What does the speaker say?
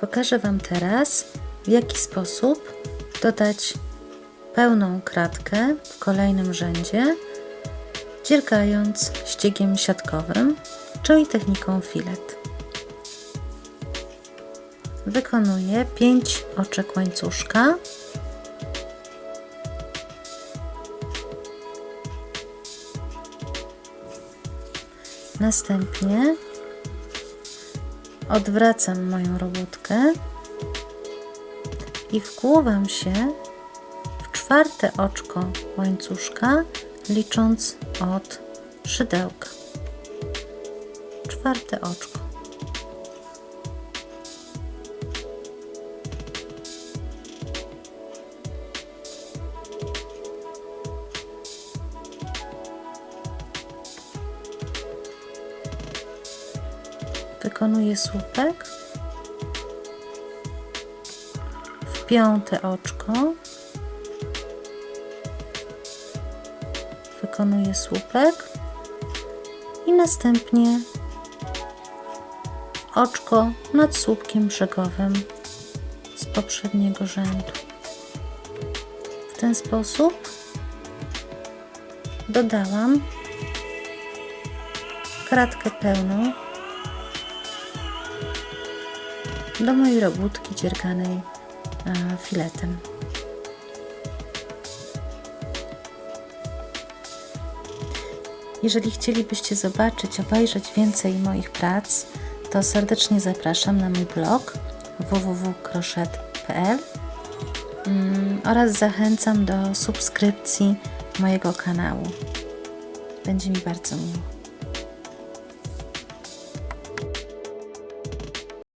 Pokażę Wam teraz, w jaki sposób dodać pełną kratkę w kolejnym rzędzie, dziergając ściegiem siatkowym, czyli techniką filet. Wykonuję 5 oczek łańcuszka. Następnie odwracam moją robótkę i wkłuwam się w czwarte oczko łańcuszka, licząc od szydełka. Czwarte oczko. Wykonuję słupek w piąte oczko. Wykonuję słupek i następnie oczko nad słupkiem brzegowym z poprzedniego rzędu. W ten sposób dodałam kratkę pełną do mojej robótki dzierganej e, filetem. Jeżeli chcielibyście zobaczyć, obejrzeć więcej moich prac, to serdecznie zapraszam na mój blog www.crochet.pl mm, oraz zachęcam do subskrypcji mojego kanału. Będzie mi bardzo miło.